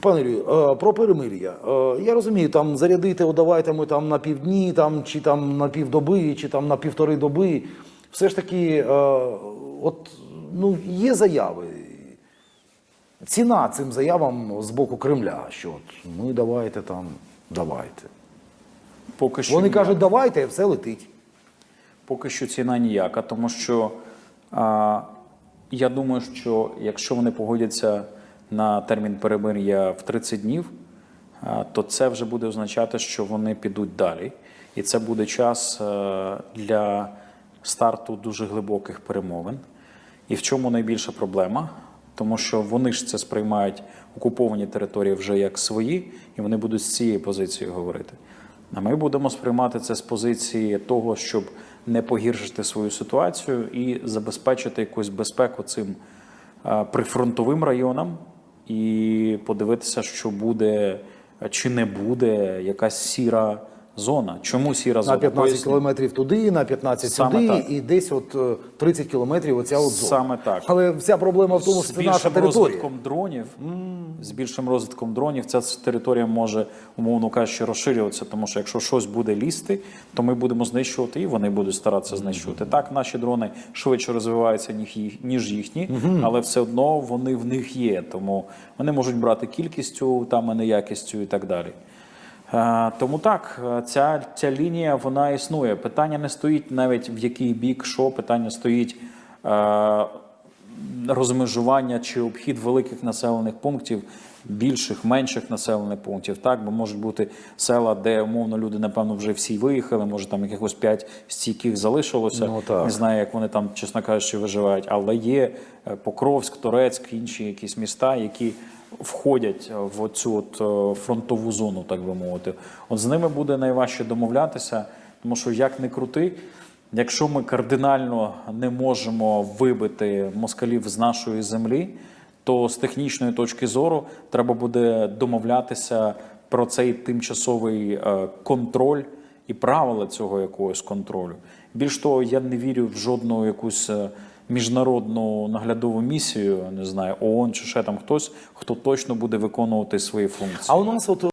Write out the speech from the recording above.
Пане Юрію, е, про перемир'я. Е, Я розумію, там зарядити, о, давайте ми там на півдні, там, чи там на півдоби, чи там на півтори доби. Все ж таки, е, от, ну, є заяви. Ціна цим заявам з боку Кремля, що от, ми давайте там, давайте. Поки що Вони ніяк. кажуть, давайте, все летить. Поки що ціна ніяка, тому що а, я думаю, що якщо вони погодяться на термін перемир'я в 30 днів, то це вже буде означати, що вони підуть далі. І це буде час е, для старту дуже глибоких перемовин. І в чому найбільша проблема? Тому що вони ж це сприймають окуповані території вже як свої, і вони будуть з цієї позиції говорити. А ми будемо сприймати це з позиції того, щоб не погіршити свою ситуацію і забезпечити якусь безпеку цим е, прифронтовим районам, і подивитися, що буде чи не буде якась сіра зона. Чому сіра зона? На 15 Поясню. кілометрів туди, на 15 Саме сюди, так. і десь от е, 30 кілометрів оця от зона. Саме так. Але вся проблема в тому, що з це наша більшим територія. розвитком дронів, з більшим розвитком дронів, ця територія може, умовно кажучи, розширюватися, тому що якщо щось буде лізти, то ми будемо знищувати і вони будуть старатися знищувати. Так, наші дрони швидше розвиваються, ніж їхні, але все одно вони в них є. Тому вони можуть брати кількістю, там, а не якістю і так далі. Е, Тому так, е, ця, ця лінія вона існує. Питання не стоїть навіть в який бік, що питання стоїть е, розмежування чи обхід великих населених пунктів, більших, менших населених пунктів. Так, бо можуть бути села, де умовно люди, напевно, вже всі виїхали, може там якихось п'ять стійких залишилося. Ну, так. Не знаю, як вони там, чесно кажучи, виживають. Але є Покровськ, Торецьк, інші якісь міста, які входять в цю от е, фронтову зону, так би мовити. От з ними буде найважче домовлятися, тому що як не крути. Якщо ми кардинально не можемо вибити москалів з нашої землі, то з технічної точки зору треба буде домовлятися про цей тимчасовий е, контроль і правила цього якогось контролю. Більш того, я не вірю в жодну якусь е, міжнародну наглядову місію, не знаю, ООН чи ще там хтось, хто точно буде виконувати свої функції. А у нас от